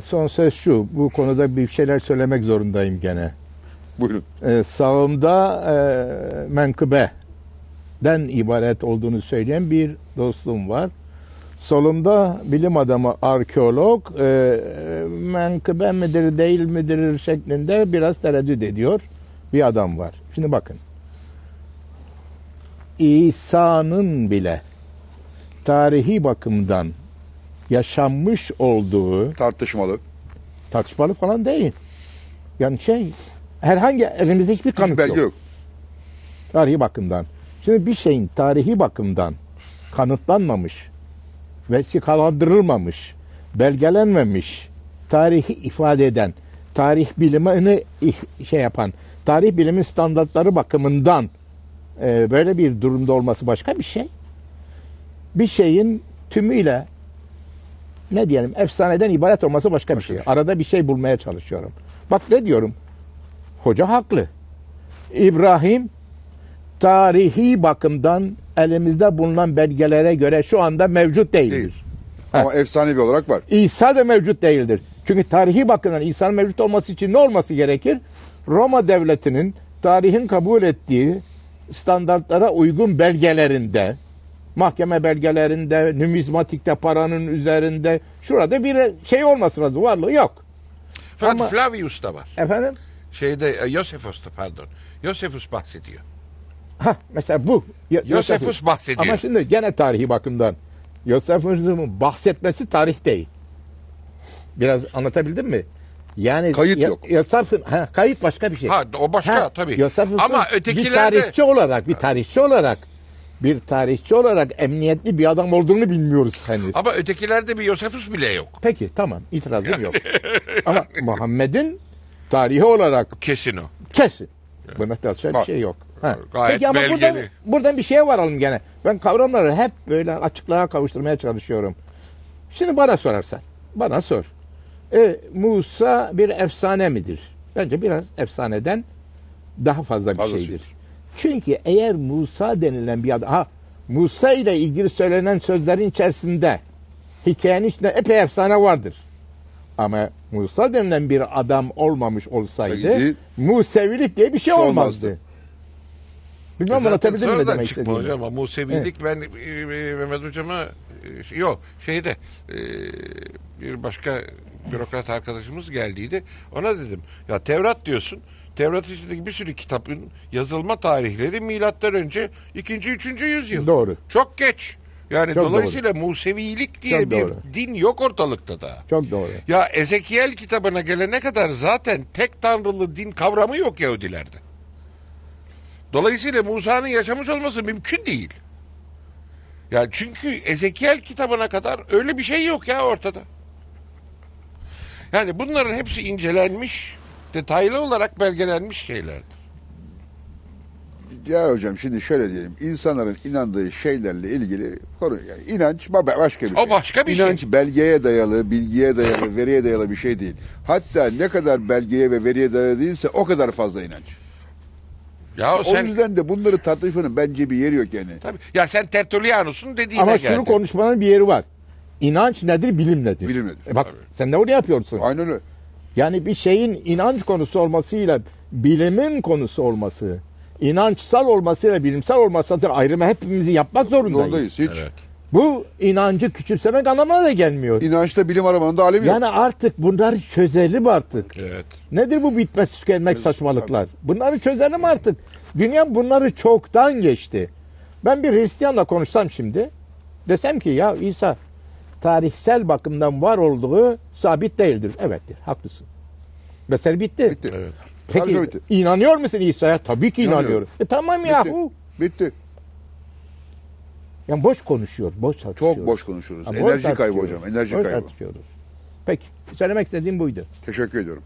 Evet son söz şu. Bu konuda bir şeyler söylemek zorundayım gene. Buyurun. Ee, sağımda e, menkıbeden ibaret olduğunu söyleyen bir dostum var. Solumda bilim adamı arkeolog e, menkıbe midir değil midir şeklinde biraz tereddüt ediyor bir adam var. Şimdi bakın. İsa'nın bile tarihi bakımdan yaşanmış olduğu Tartışmalı. tartışmalı falan değil. Yani şey herhangi elimizde hiçbir Hiç kanıt belge yok. yok. Tarihi bakımdan. Şimdi bir şeyin tarihi bakımdan kanıtlanmamış, vesikalandırılmamış, belgelenmemiş, tarihi ifade eden, tarih bilimini şey yapan, tarih bilimin standartları bakımından e, böyle bir durumda olması başka bir şey. Bir şeyin tümüyle ne diyelim efsaneden ibaret olması başka bir Başka şey. bir şey. Arada bir şey bulmaya çalışıyorum. Bak ne diyorum? Hoca haklı. İbrahim tarihi bakımdan elimizde bulunan belgelere göre şu anda mevcut değildir. Değil. Ama efsanevi olarak var. İsa da mevcut değildir. Çünkü tarihi bakımdan İsa'nın mevcut olması için ne olması gerekir? Roma devletinin tarihin kabul ettiği standartlara uygun belgelerinde, mahkeme belgelerinde, numizmatikte paranın üzerinde, şurada bir şey olması lazım, varlığı yok. Fakat Ama- Flavius da var. Efendim? Şeyde e, Yosefus'ta pardon. Yosefus bahsediyor. Ha mesela bu. Yo- Yosefus bahsediyor. Ama şimdi gene tarihi bakımdan Yosefus'un bahsetmesi tarih değil. Biraz anlatabildim mi? Yani Kayıt Ya- yok. Yosefus- ha, kayıt başka bir şey. Ha o başka Ha, tabii. Yosefus'un Ama bir ötekilerde tarihçi olarak, bir tarihçi olarak bir tarihçi olarak emniyetli bir adam olduğunu bilmiyoruz henüz. ama ötekilerde bir Yosefus bile yok. Peki tamam itirazım yok. Ama Muhammed'in tarihi olarak Kesin o. Kesin. Buna tartışacak bir şey yok. Ha. gayet Peki ama belgeli. buradan, buradan bir şeye varalım gene. Ben kavramları hep böyle açıklığa kavuşturmaya çalışıyorum. Şimdi bana sorarsan. Bana sor. E, Musa bir efsane midir? Bence biraz efsaneden daha fazla bir Fazlasıdır. şeydir. Çünkü eğer Musa denilen bir adam... Ha, Musa ile ilgili söylenen sözlerin içerisinde hikayenin içinde epey efsane vardır. Ama Musa denilen bir adam olmamış olsaydı Haydi. Musevilik diye bir şey olmazdı. olmazdı. Bilmem anlatabildim mi ne demek istediğimi. hocam ama Musevilik ben e, e, Mehmet hocama şey- yok şeyde e, bir başka bürokrat arkadaşımız geldiydi. Ona dedim ya Tevrat diyorsun. Tevrat içindeki bir sürü kitabın yazılma tarihleri milattan önce 2. 3. yüzyıl. Doğru. Çok geç. Yani Çok dolayısıyla Musevilik diye Çok bir doğru. din yok ortalıkta da. Çok doğru. Ya Ezekiel kitabına gelene kadar zaten tek tanrılı din kavramı yok Yahudilerde. Dolayısıyla Musa'nın yaşamış olması mümkün değil. Yani çünkü Ezekiel kitabına kadar öyle bir şey yok ya ortada. Yani bunların hepsi incelenmiş, detaylı olarak belgelenmiş şeylerdir. Ya hocam şimdi şöyle diyelim. insanların inandığı şeylerle ilgili konu yani inanç ba- başka bir O şey. başka bir İnanç şey. belgeye dayalı, bilgiye dayalı, veriye dayalı bir şey değil. Hatta ne kadar belgeye ve veriye dayalı değilse o kadar fazla inanç. Ya O sen yüzden de bunları tartışmanın bence bir yeri yok yani. tabii ya sen Tertullianus'un dediğine Ama geldin. şunu konuşmanın bir yeri var. İnanç nedir, bilim nedir? Bilim nedir? E bak Tabii. sen de onu yapıyorsun. Aynen öyle. Yani bir şeyin inanç konusu olmasıyla bilimin konusu olması, inançsal olmasıyla bilimsel olması ayrımı hepimizi yapmak zorundayız. Zorundayız. Hiç. Evet. Bu inancı küçümsemek anlamına da gelmiyor. İnançta bilim aramanın da alemi yok. Yani artık bunları çözelim artık. Evet. Nedir bu bitmez tükenmek Evet, saçmalıklar? Bunları çözelim artık. Dünya bunları çoktan geçti. Ben bir Hristiyanla konuşsam şimdi, desem ki ya İsa tarihsel bakımdan var olduğu sabit değildir. Evet, haklısın. Mesele bitti. Bitti. Evet. Peki bitti. inanıyor musun İsa'ya? Tabii ki İnanıyorum. inanıyorum. E tamam Bitti. yahu. Bitti. Yani boş konuşuyor, boş tartışıyor. Çok boş konuşuruz. Ha, boş Enerji kaybı tartışıyoruz. hocam. Enerji Boş kaybı. tartışıyoruz. Peki, söylemek istediğim buydu. Teşekkür ediyorum.